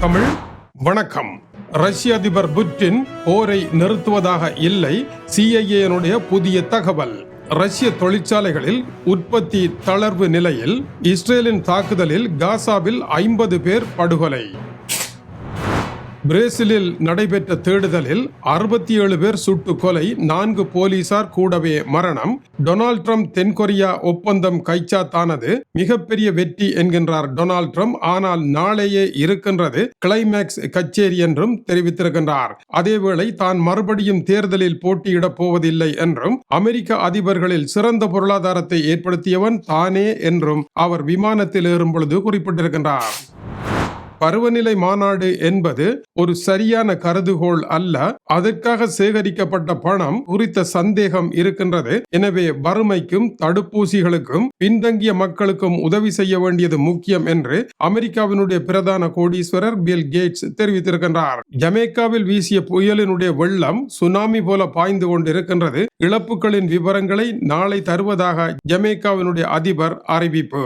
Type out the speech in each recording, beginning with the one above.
தமிழ் வணக்கம். ரஷ்ய அதிபர் புட்டின் போரை நிறுத்துவதாக இல்லை சிஐஏனுடைய புதிய தகவல். ரஷ்ய தொழிற்சாலைகளில் உற்பத்தி தளர்வு நிலையில் இஸ்ரேலின் தாக்குதலில் காசாவில் ஐம்பது பேர் படுகொலை. பிரேசிலில் நடைபெற்ற தேடுதலில் அறுபத்தி ஏழு பேர் சுட்டு கொலை நான்கு போலீசார் கூடவே மரணம். டொனால்ட் ட்ரம்ப் தென்கொரியா ஒப்பந்தம் கைச்சாத்தானது? மிகப்பெரிய வெற்றி என்கின்றார் டொனால்ட் ட்ரம்ப். ஆனால் நாளையே இருக்கின்றது கிளைமேக்ஸ் கச்சேரி என்றும் தெரிவித்திருக்கின்றார். அதேவேளை தான் மறுபடியும் தேர்தலில் போட்டியிடப் போவதில்லை என்றும் அமெரிக்க அதிபர்களில் சிறந்த பொருளாதாரத்தை ஏற்படுத்தியவன் தானே என்றும் அவர் விமானத்தில் ஏறும் பொழுது குறிப்பிட்டிருக்கின்றார். பருவநிலை மாநாடு என்பது ஒரு சரியான கருதுகோள் அல்ல. அதற்காக சேகரிக்கப்பட்ட பணம் குறித்த சந்தேகம் இருக்கின்றது. எனவே வறுமைக்கும் தடுப்பூசிகளுக்கும் பின்தங்கிய மக்களுக்கும் உதவி செய்ய வேண்டியது முக்கியம் என்று அமெரிக்காவினுடைய பிரதான கோடீஸ்வரர் பில் கேட்ஸ் தெரிவித்திருக்கின்றார். ஜமேக்காவில் வீசிய புயலினுடைய வெள்ளம் சுனாமி போல பாய்ந்து கொண்டிருக்கின்றது. இழப்புகளின் விவரங்களை நாளை தருவதாக ஜமேக்காவினுடைய அதிபர் அறிவிப்பு.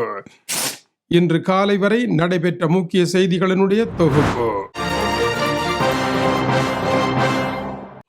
இன்று காலை வரை நடைபெற்ற முக்கிய செய்திகளினுடைய தொகுப்பு.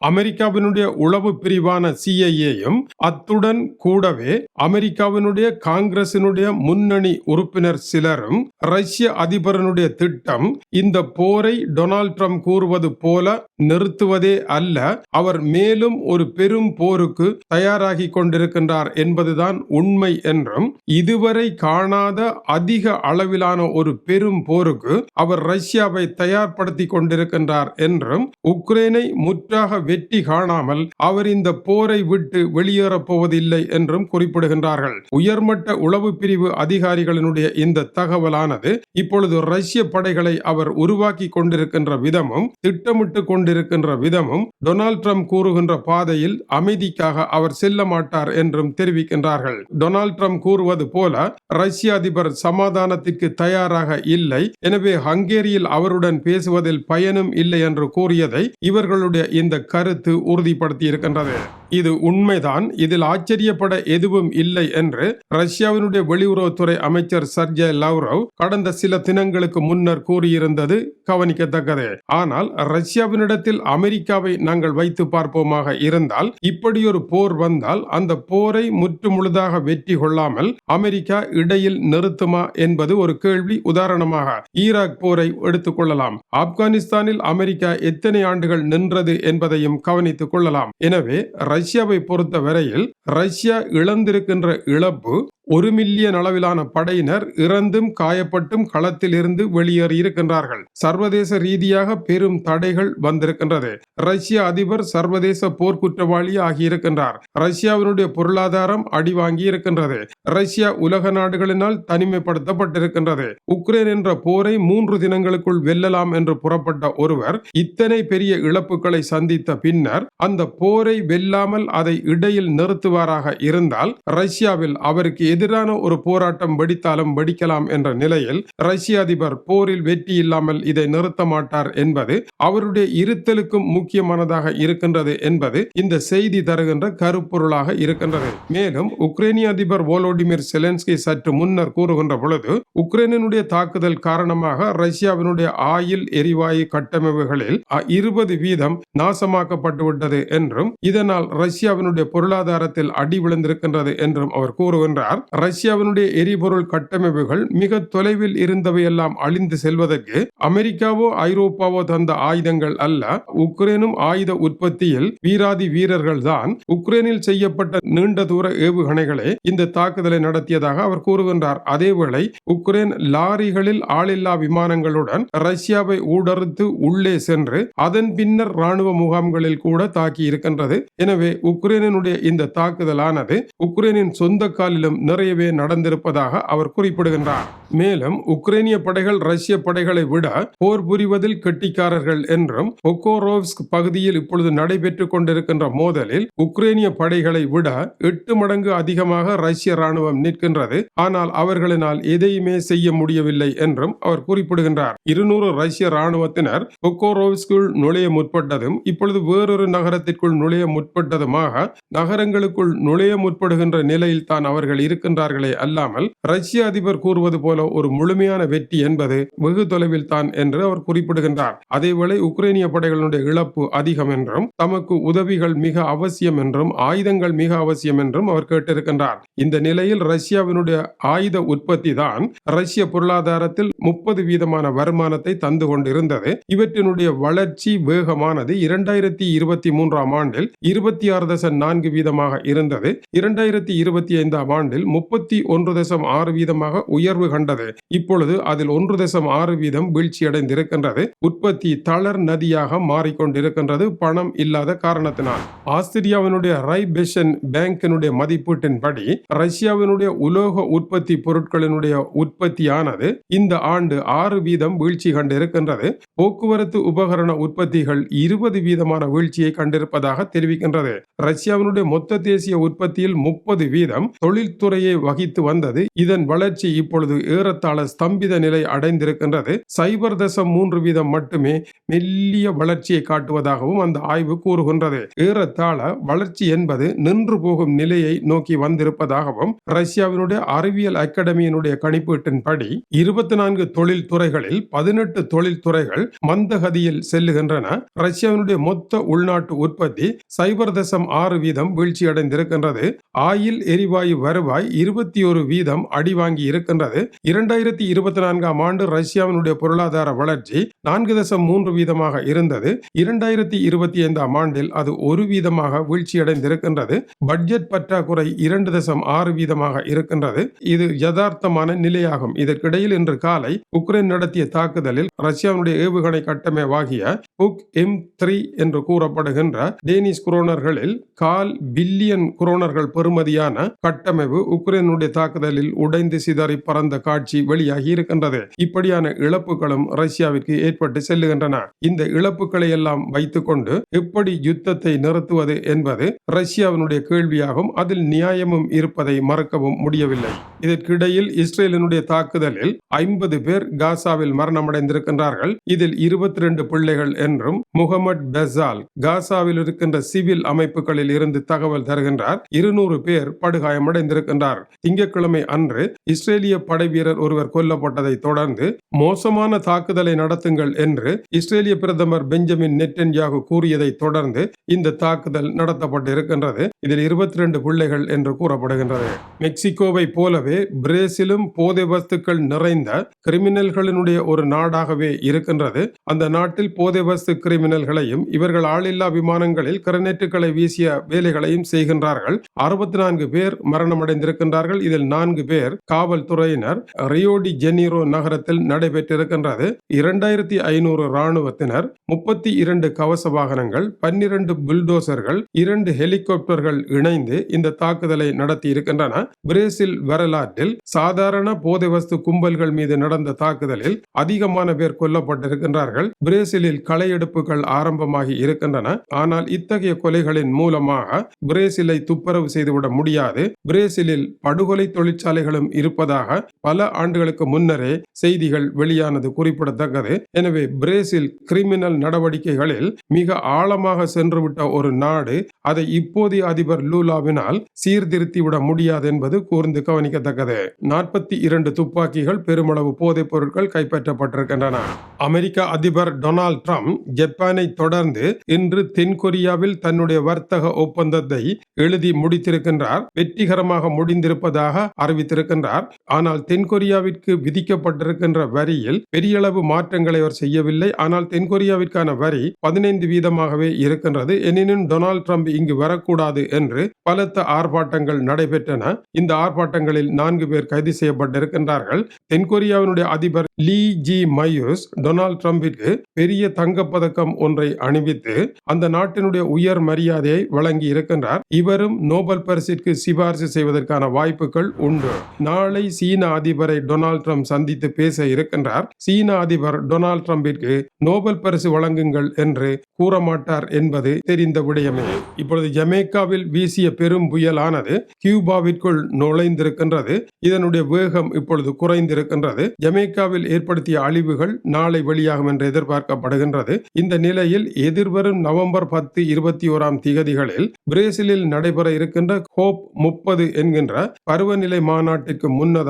அமெரிக்காவினுடைய உளவு பிரிவான சிஐஏயும் அத்துடன் கூடவே அமெரிக்காவினுடைய காங்கிரசினுடைய முன்னணி உறுப்பினர் சிலரும் ரஷ்ய அதிபரனுடைய திட்டம் இந்த போரை டொனால்ட் ட்ரம்ப் கூறுவது போல நிறுத்துவதே அல்ல அவர் மேலும் ஒரு பெரும் போருக்கு தயாராகி கொண்டிருக்கின்றார் என்பதுதான் உண்மை என்றும் இதுவரை காணாத அதிக அளவிலான ஒரு பெரும் போருக்கு அவர் ரஷ்யாவை தயார்படுத்தி கொண்டிருக்கின்றார் என்றும் உக்ரைனை முற்றாக வெற்றி காணாமல் அவர் இந்த போரை விட்டு வெளியேறப் போவதில்லை என்றும் குறிப்பிடுகின்றார்கள். உயர்மட்ட உளவு பிரிவு அதிகாரிகளினுடைய இந்த தகவலானது இப்பொழுது ரஷ்ய படைகளை அவர் உருவாக்கி கொண்டிருக்கின்ற விதமும் திட்டமிட்டு கொண்டிருக்கின்ற விதமும் டொனால்ட் ட்ரம்ப் கூறுகின்ற பாதையில் அமைதிக்காக அவர் செல்ல மாட்டார் என்றும் தெரிவிக்கின்றார்கள். டொனால்ட் ட்ரம்ப் கூறுவது போல ரஷ்ய அதிபர் சமாதானத்திற்கு தயாராக இல்லை. எனவே ஹங்கேரியில் அவருடன் பேசுவதில் பயனும் இல்லை என்று கூறியதை இவர்களுடைய இந்த கருத்து உறுதிப்படுத்தியிருக்கின்றது. இது உண்மைதான். இதில் ஆச்சரியப்பட எதுவும் இல்லை என்று ரஷ்யாவினுடைய வெளியுறவுத்துறை அமைச்சர் சர்ஜே லவ்ரவ் கடந்த சில தினங்களுக்கு முன்னர் கூறியிருந்தது கவனிக்கத்தக்கது. ஆனால் ரஷ்யாவினிடத்தில் அமெரிக்காவை நாங்கள் வைத்து பார்ப்போமாக இருந்தால் இப்படி ஒரு போர் வந்தால் அந்த போரை முற்றுமுழுதாக வெற்றி கொள்ளாமல் அமெரிக்கா இடையில் நிறுத்துமா என்பது ஒரு கேள்வி உதாரணமாக ஈராக் போரை எடுத்துக்கொள்ளலாம் ஆப்கானிஸ்தானில் அமெரிக்கா எத்தனை ஆண்டுகள் நின்றது என்பதையும் கவனித்துக் கொள்ளலாம். எனவே ரஷ்யாவை பொறுத்த வரையில் ரஷ்யா இழந்திருக்கின்ற இழப்பு ஒரு மில்லியன் அளவிலான படையினர் இறந்தும் காயப்பட்டும் களத்தில் இருந்து வெளியேறி இருக்கின்றார்கள். சர்வதேச ரீதியாக பெரும் தடைகள் வந்திருக்கின்றது. ரஷ்ய அதிபர் சர்வதேச போர்க்குற்றவாளி ஆகியிருக்கின்றார். ரஷ்யாவினுடைய பொருளாதாரம் அடி வாங்கி இருக்கின்றது. ரஷ்யா உலக நாடுகளினால் தனிமைப்படுத்தப்பட்டிருக்கின்றது. உக்ரைன் என்ற போரை மூன்று தினங்களுக்குள் வெல்லலாம் என்று புறப்பட்ட ஒருவர் இத்தனை பெரிய இழப்புகளை சந்தித்த பின்னர் அந்த போரை வெல்லாமல் அதை இடையில் நிறுத்துவாராக இருந்தால் ரஷ்யாவில் அவருக்கு எதிரான ஒரு போராட்டம் வெடித்தாலும் வெடிக்கலாம் என்ற நிலையில் ரஷ்ய அதிபர் போரில் வெற்றி இல்லாமல் இதை நிறுத்த மாட்டார் என்பது அவருடைய இருத்தலுக்கும் முக்கியமானதாக இருக்கின்றது என்பது இந்த செய்தி தருகின்ற கருப்பொருளாக இருக்கின்றது. மேலும் உக்ரைனிய அதிபர் வோலோடிமிர் செலன்ஸ்கி சற்று முன்னர் கூறுகின்ற பொழுது உக்ரைனுடைய தாக்குதல் காரணமாக ரஷ்யாவினுடைய ஆயில் எரிவாயு கட்டமைப்புகளில் இருபது வீதம் நாசமாக்கப்பட்டுவிட்டது என்றும் இதனால் ரஷ்யாவினுடைய பொருளாதாரத்தில் அடி விழுந்திருக்கின்றது என்றும் அவர் கூறுகின்றார். ரஷ்யாவினுடைய எரிபொருள் கட்டமைப்புகள் மிக தொலைவில் இருந்தவையெல்லாம் அழிந்து செல்வதற்கு அமெரிக்காவோ ஐரோப்பாவோ தந்த ஆயுதங்கள் அல்ல. உக்ரைனும் ஆயுத உற்பத்தியில் வீராதி வீரர்கள் தான். உக்ரைனில் செய்யப்பட்ட நீண்ட தூர ஏவுகணைகளே இந்த தாக்குதலை நடத்தியதாக அவர் கூறுகின்றார். அதேவேளை உக்ரைன் லாரிகளில் ஆளில்லா விமானங்களுடன் ரஷ்யாவை ஊடறுத்து உள்ளே சென்று அதன் பின்னர் ராணுவ முகாம்களில் கூட தாக்கி இருக்கின்றது எனவே உக்ரைனுடைய இந்த தாக்குதலானது உக்ரைனின் சொந்த காலிலும் நிறையவே நடந்திருப்பதாக அவர் குறிப்பிடுகின்றார். மேலும் உக்ரைனிய படைகள் ரஷ்ய படைகளை விட போர் புரிவதில் கெட்டிக்காரர்கள் என்றும் ஒக்கோரோவ்ஸ்க் பகுதியில் இப்பொழுது நடைபெற்றுக் கொண்டிருக்கின்ற மோதலில் உக்ரைனிய படைகளை விட எட்டு மடங்கு அதிகமாக ரஷ்ய ராணுவம் நிற்கின்றது. ஆனால் அவர்களினால் எதையுமே செய்ய முடியவில்லை என்றும் அவர் குறிப்பிடுகின்றார். இருநூறு ரஷ்ய ராணுவத்தினர் ஒக்கோரோவ்ஸ்குள் நுழைய முற்பட்டதும் இப்பொழுது வேறொரு நகரத்திற்குள் நுழைய முற்பட்டதுமாக நகரங்களுக்குள் நுழைய முற்படுகின்ற நிலையில் தான் அவர்கள் இருக்க இருக்கின்றார்களே அல்லாமல் ரஷ்ய அதிபர் கூறுவது போல ஒரு முழுமையான வெற்றி என்பது வெகு தொலைவில் தான் என்று அவர் குறிப்பிடுகின்றார். அதேவேளை உக்ரைனிய படைகளுடைய இழப்பு அதிகம் என்றும் தமக்கு உதவிகள் மிக அவசியம் என்றும் ஆயுதங்கள் மிக அவசியம் என்றும் அவர் கேட்டிருக்கின்றார். இந்த நிலையில் ரஷ்யாவினுடைய ஆயுத உற்பத்தி தான் ரஷ்ய பொருளாதாரத்தில் முப்பது வீதமான வருமானத்தை தந்து கொண்டிருந்தது. இவற்றினுடைய வளர்ச்சி வேகமானது இரண்டாயிரத்தி இருபத்தி மூன்றாம் ஆண்டில் இருபத்தி ஆறு தசம் நான்கு வீதமாக இருந்தது. இரண்டாயிரத்தி இருபத்தி ஐந்தாம் ஆண்டில் முப்பத்தி ஒன்று தசம் ஆறு வீதமாக உயர்வு கண்டது. இப்பொழுது அதில் ஒன்று தசம் ஆறு வீதம் வீழ்ச்சியடைந்திருக்கின்றது. உற்பத்தி தளர் நதியாக மாறிக்கொண்டிருக்கின்றது பணம் இல்லாத காரணத்தினால். ஆஸ்திரியாவினுடைய ரைபெஷன் பேங்கினுடைய மதிப்பீட்டின்படி ரஷ்யாவினுடைய உலோக உற்பத்தி பொருட்களினுடைய உற்பத்தியானது இந்த ஆண்டு ஆறு வீதம் வீழ்ச்சி கண்டிருக்கின்றது. போக்குவரத்து உபகரண உற்பத்திகள் இருபது வீதமான வீழ்ச்சியை கண்டிருப்பதாக தெரிவிக்கின்றது. ரஷ்யாவினுடைய மொத்த தேசிய உற்பத்தியில் முப்பது வீதம் தொழில்துறை தொழில்துறையை வகித்து வந்தது. இதன் வளர்ச்சி இப்பொழுது ஏறத்தாழ ஸ்தம்பித நிலை அடைந்திருக்கின்றது. சைபர் தசம் மூன்று வீதம் மட்டுமே மெல்லிய வளர்ச்சியை காட்டுவதாகவும் அந்த ஆய்வு கூறுகின்றது. ஏறத்தாழ வளர்ச்சி என்பது நின்று போகும் நிலையை நோக்கி வந்திருப்பதாகவும் ரஷ்யாவினுடைய அறிவியல் அகாடமியினுடைய கணிப்பீட்டின்படி இருபத்தி நான்கு தொழில் துறைகளில் பதினெட்டு தொழில் துறைகள் மந்தகதியில் செல்லுகின்றன. ரஷ்யாவினுடைய மொத்த உள்நாட்டு உற்பத்தி சைபர் தசம் ஆறு வீதம் வீழ்ச்சியடைந்திருக்கின்றது. ஆயில் எரிவாயு வருவாய் இருபத்தி ஒரு வீதம் அடி வாங்கி இருக்கின்றது. இரண்டாயிரத்தி இருபத்தி நான்காம் ஆண்டு ரஷ்யாவினுடைய பொருளாதார வளர்ச்சி நான்கு தசம் மூன்று வீதமாக இருந்தது. இரண்டாயிரத்தி இருபத்தி ஐந்தாம் ஆண்டில் அது ஒரு வீதமாக வீழ்ச்சியடைந்திருக்கின்றது. பட்ஜெட் பற்றாக்குறை இரண்டு தசம் ஆறு வீதமாக இருக்கின்றது. இது யதார்த்தமான நிலையாகும். இதற்கிடையில் இன்று காலை உக்ரைன் நடத்திய தாக்குதலில் ரஷ்யாவினுடைய ஏவுகணை கட்டமைவாகிய புக் எம் த்ரீ என்று கூறப்படுகின்ற டேனிஷ் குரோனர்களில் கால் பில்லியன் குரோனர்கள் பெறுமதியான கட்டமைப்பு உக்ரைனுடைய தாக்குதலில் உடைந்து சிதறி பறந்த காட்சி வெளியாகி இருக்கின்றது. இப்படியான இழப்புகளும் ரஷ்யாவிற்கு ஏற்பட்டு செல்லுகின்றன. இந்த இழப்புகளை எல்லாம் வைத்துக்கொண்டு எப்படி யுத்தத்தை நிறுத்துவது என்பது ரஷ்யாவினுடைய கேள்வியாகும். அதில் நியாயமும் இருப்பதை மறக்கவும் முடியவில்லை. இதற்கிடையில் இஸ்ரேலினுடைய தாக்குதலில் ஐம்பது பேர் காசாவில் மரணமடைந்திருக்கின்றார்கள். இதில் இருபத்தி ரெண்டு பிள்ளைகள் என்றும் முகமது பெசால் காசாவில் இருக்கின்ற சிவில் அமைப்புகளில் இருந்து தகவல் தருகின்றார். இருநூறு பேர் படுகாயமடைந்திருக்கின்றார். திங்கட்கிழமை அன்று இஸ்ரேலிய படை வீரர் ஒருவர் கொல்லப்பட்டதை தொடர்ந்து மோசமான தாக்குதலை நடத்துங்கள் என்று இஸ்ரேலிய பிரதமர் பெஞ்சமின் நெட்டன்யாகு கூறியதை தொடர்ந்து இந்த தாக்குதல் நடத்தப்பட்டிருக்கின்றது. இதில் இருபத்தி ரெண்டு பிள்ளைகள் என்று கூறப்படுகின்றது. மெக்சிகோவை போலவே பிரேசிலும் போதை வஸ்துக்கள் நிறைந்த கிரிமினல்களினுடைய ஒரு நாடாகவே இருக்கின்றது. அந்த நாட்டில் போதை வஸ்து கிரிமினல்களையும் இவர்கள் ஆளில்லா விமானங்களில் கிரனேட்டுகளை வீசிய வேலைகளையும் செய்கின்றார்கள். அறுபத்தி நான்கு பேர் மரணமடைந்திருக்கின்றார்கள். இதில் நான்கு பேர் காவல்துறையினர். ரியோடி ஜெனீரோ நகரத்தில் நடைபெற்றிருக்கின்றது. இரண்டாயிரத்தி ஐநூறு ராணுவத்தினர் முப்பத்தி இரண்டு கவச வாகனங்கள் பன்னிரண்டு புல்டோசர்கள் இரண்டு ஹெலிகாப்டர்கள் இணைந்து இந்த தாக்குதலை நடத்தி இருக்கின்றன பிரேசில் வரலாற்றில் சாதாரண போதை வஸ்து கும்பல்கள் மீது நடந்த தாக்குதலில் அதிகமான பேர் கொல்லப்பட்டிருக்கின்றார்கள். பிரேசிலில் களையெடுப்புகள் ஆரம்பமாகி இருக்கின்றன. ஆனால் இத்தகைய கொலைகளின் மூலமாக பிரேசிலை துப்புரவு செய்துவிட முடியாது. பிரேசிலில் படுகொலை தொழிற்சாலைகளும் இருப்பதாக பல ஆண்டுகளுக்கு முன்னரே செய்திகள் வெளியானது குறிப்பிடத்தக்கது. எனவே பிரேசில் கிரிமினல் நடவடிக்கைகளில் மிக ஆழமாக சென்றுவிட்ட ஒரு நாடு அதை இப்போதைய அதிபர் லூலாவினால் சீர்திருத்திவிட முடியாது என்பது கூர்ந்து கவனிக்கத்தக்கது. நாற்பத்தி இரண்டு துப்பாக்கிகள் பெருமளவு போதைப் பொருட்கள் கைப்பற்றப்பட்டிருக்கின்றன. அமெரிக்க அதிபர் டொனால்ட் ட்ரம்ப் ஜப்பானை தொடர்ந்து இன்று தென்கொரியாவில் தன்னுடைய வர்த்தக ஒப்பந்தத்தை எழுதி முடித்திருக்கின்றார். வெற்றிகரமாக முடிந்திருப்பதாக அறிவித்திருக்கின்றார். ஆனால் தென்கொரியாவிற்கு விதிக்கப்பட்டிருக்கின்ற வரியில் பெரிய அளவு மாற்றங்களை அவர் செய்யவில்லை. ஆனால் தென்கொரியாவிற்கான வரி பதினைந்து வீதமாகவே இருக்கின்றது. எனினும் டொனால்ட் ட்ரம்ப் இங்கு வரக்கூடாது என்று பலத்த ஆர்ப்பாட்டங்கள் நடைபெற்றன. இந்த ஆர்ப்பாட்டங்களில் நான்கு பேர் கைது செய்யப்பட்டிருக்கின்றார்கள். தென்கொரியாவினுடைய அதிபர் லீ ஜி மயூஸ் டொனால்ட் ட்ரம்பிற்கு பெரிய தங்கப்பதக்கம் ஒன்றை அணிவித்து அந்த நாட்டினுடைய உயர் மரியாதையை வழங்கி இருக்கின்றார் இவரும் நோபல் பரிசிற்கு சிபாரிசு செய்வதற்கான வாய்ப்புகள் உண்டு. நாளை சீன அதிபரை டொனால்ட் ட்ரம்ப் சந்தித்து பேச இருக்கின்றார். சீன அதிபர் டொனால்ட் ட்ரம்பிற்கு நோபல் பரிசு வழங்குங்கள் என்று கூற மாட்டார் என்பது தெரிந்த விடயமே. இப்பொழுது ஜமேக்காவில் வீசிய பெரும் புயலானது கியூபாவிற்குள் நுழைந்திருக்கின்றது. இதனுடைய வேகம் இப்பொழுது குறைந்திருக்கின்றது. ஜமேக்காவில் ஏற்படுத்திய அழிவுகள் நாளை வெளியாகும் என்று எதிர்பார்க்கப்படுகின்றது. இந்த நிலையில் எதிர்வரும் நவம்பர் பத்து இருபத்தி ஓராம் திகதிகளில் பிரேசிலில் நடைபெற இருக்கின்ற ஹோப் முப்பது என்கின்ற பருவநிலை மாநாட்டிற்கு முன்னதாக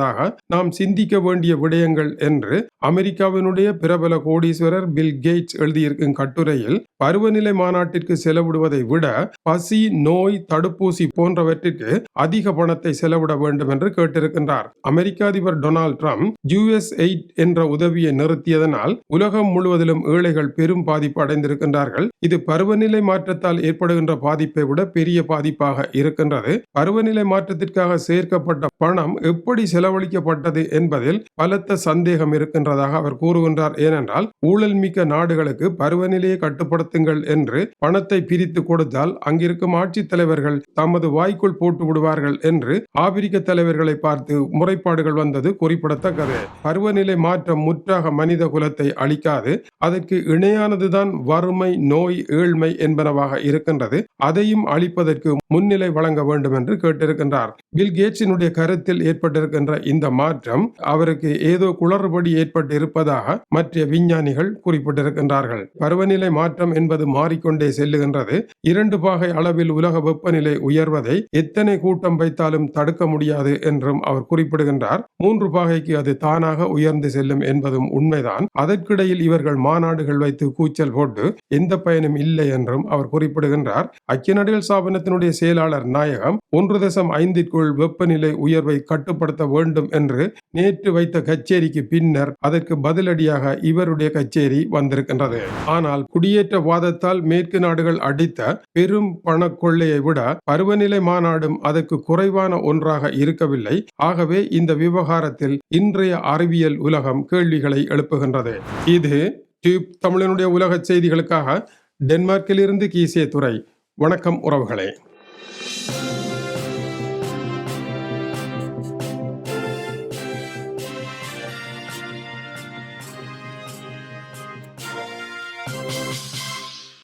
நாம் சிந்திக்க வேண்டிய விடயங்கள் என்று அமெரிக்காவினுடைய பிரபல கோடீஸ்வரர் பில் கேட்ஸ் எழுதியிருக்கும் கட்டுரையில் பருவநிலை மாநாட்டிற்கு செலவிடுவதை விட பசி நோய் தடுப்பூசி போன்றவற்றிற்கு அதிக பணத்தை செலவிட வேண்டும் என்று கேட்டிருக்கின்றார். அமெரிக்க அதிபர் டொனால்ட் ட்ரம்ப் யூஎஸ் எயிட் என்ற உதவியை நிறுத்தியதனால் உலகம் முழுவதிலும் ஏழைகள் பெரும் பாதிப்பு அடைந்திருக்கின்றார்கள். இது பருவநிலை மாற்றத்தால் ஏற்படுகின்ற பாதிப்பை விட பெரிய பாதிப்பாக இருக்கின்றது. பருவநிலை மாற்றத்திற்காக சேர்க்கப்பட்ட பணம் எப்படி செலவழிக்கப்பட்டது என்பதில் பலத்த சந்தேகம் இருக்கின்றதாக அவர் கூறுகின்றார். ஏனென்றால் ஊழல் மிக்க நாடுகளுக்கு பருவநிலையை கட்டுப்படுத்துங்கள் என்று பணத்தை பிரித்து கொடுத்தால் அங்கிருக்கும் ஆட்சித் தலைவர்கள் தமது வாய்க்குள் போட்டு விடுவார்கள் என்று ஆப்பிரிக்க தலைவர்களை பார்த்து முறைப்பாடுகள் வந்தது குறிப்பிடத்தக்கது. பருவநிலை மாற்றம் முற்றாக மனித குலத்தை அளிக்காது அதற்கு இணையானதுதான் வறுமை நோய் ஏழ்மை என்பனவாக இருக்கின்றது. அதையும் அளிப்பதற்கு முன்னிலை வழங்க வேண்டும் என்று கேட்டிருக்கின்றார். பில் கேட்ஸினுடைய கருத்தில் ஏற்பட்டிருக்கின்ற இந்த மாற்றம் அவருக்கு ஏதோ குளறுபடி ஏற்பட்டு இருப்பதாக மற்ற விஞ்ஞானிகள் குறிப்பிட்டிருக்கின்றார்கள். பருவநிலை மாற்றம் என்பது மாறிக்கொண்டே செல்லுகின்றது. இரண்டு பாகை அளவில் உலக வெப்பநிலை உயர்வதை எத்தனை கூட்டம் வைத்தாலும் தடுக்க முடியாது என்றும் அவர் குறிப்பிடுகின்றார். மூன்று பாகைக்கு அது தானாக உயர்ந்து செல்லும் என்பதும் உண்மைதான். அதற்கிடையில் இவர்கள் மாநாடுகள் வைத்து கூச்சல் போட்டு எந்த பயனும் இல்லை என்றும் அவர் குறிப்பிடுகின்றார். ஐக்கிய நாடுகள் ஸ்தாபனத்தினுடைய செயலாளர் நாயகம் ஒன்று தசம் ஐந்திற்குள் வெப்பநிலை உயர்வை கட்டுப்படுத்த வேண்டும் என்று நேற்று வைத்த கச்சேரிக்கு பின்னர் அதற்கு பதிலடியாக இவருடைய கச்சேரி வந்திருக்கின்றது. ஆனால் குடியேற்ற வாதத்தால் மேற்கு நாடுகள் அடித்த பெரும் பண கொள்ளையை விட பருவநிலை மாநாடும் அதற்கு குறைவான ஒன்றாக இருக்கவில்லை. ஆகவே இந்த விவகாரத்தில் இன்றைய அறிவியல் உலகம் கேள்விகளை எழுப்புகின்றது. இது டியூப் தமிழனுடைய உலக செய்திகளுக்காக டென்மார்க்கிலிருந்து கீசிய துறை வணக்கம் உறவுகளே.